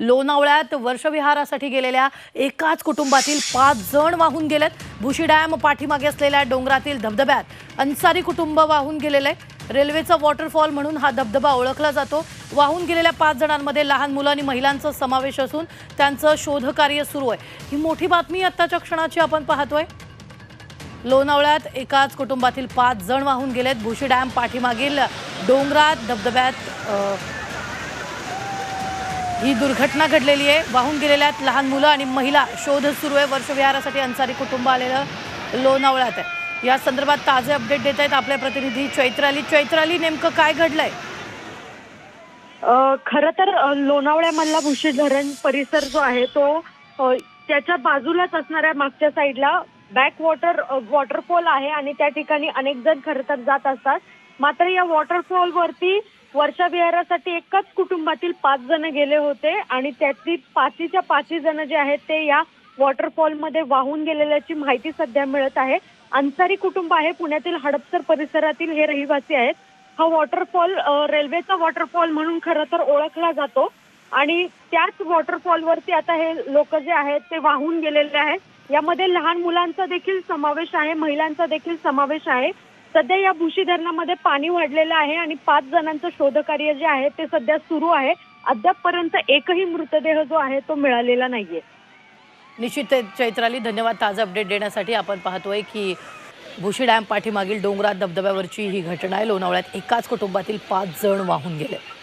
लोणावळ्यात वर्षविहारासाठी गेलेल्या एकाच कुटुंबातील पाच जण वाहून गेलेत. भुशी डॅम पाठीमागे असलेल्या डोंगरातील धबधब्यात अन्सारी कुटुंब वाहून गेलेलं. आहे रेल्वेचा वॉटरफॉल म्हणून हा धबधबा ओळखला जातो. वाहून गेलेल्या पाच जणांमध्ये लहान मुलं आणि महिलांचा समावेश असून त्यांचं शोधकार्य सुरू आहे. ही मोठी बातमी आत्ताच्या क्षणाची आपण पाहतोय. लोणावळ्यात एकाच कुटुंबातील पाच जण वाहून गेलेत. भुशी डॅम पाठीमागील डोंगरात धबधब्यात ही दुर्घटना घडलेली आहे. वाहून गेलेल्या लहान मुलं आणि महिला शोध सुरू आहे. वर्षविहारासाठी अन्सारी कुटुंब आलेलं लोणावळ्यात आहे. या संदर्भात ताजे अपडेट देत आहेत आपल्या प्रतिनिधी चैत्राली चैत्राली नेमकं काय घडलंय? खर खरं तर लोणावळ्यामधला भुशी धरण परिसर जो आहे तो त्याच्या बाजूलाच असणाऱ्या मागच्या साईडला बॅक वॉटर वॉटरफॉल आहे आणि त्या ठिकाणी अनेक जण खरं तर जात असतात. मात्र या वॉटरफॉल वरती वर्षा विहारासाठी एकच कुटुंबातील पाच जण गेले होते आणि त्यातली पाचीच्या पाचही जण जे आहेत ते या वॉटरफॉलमध्ये वाहून गेलेल्याची माहिती सध्या मिळत आहे. अन्सारी कुटुंब आहे पुण्यातील हडपसर परिसरातील हे रहिवासी आहेत. हा वॉटरफॉल रेल्वेचा वॉटरफॉल म्हणून खरं तर ओळखला जातो. आणि त्याच वॉटरफॉलवरती आता हे लोक जे आहेत ते वाहून गेलेले आहेत. यामध्ये लहान मुलांचा देखील समावेश आहे महिलांचा देखील समावेश आहे. सध्या या भुशी धरणामध्ये पाणी वाढलेलं आहे आणि पाच जणांचं शोधकार्य जे आहे ते सध्या सुरू आहे. अद्यापपर्यंत एकही मृतदेह जो आहे तो मिळालेला नाहीये. निश्चित चैत्राली धन्यवाद ताजा अपडेट देण्यासाठी आपण पाहतोय की भुशी डॅम पाठीमागील डोंगरात धबधब्यावरची ही घटना आहे. लोणावळ्यात एकाच कुटुंबातील पाच जण वाहून गेले.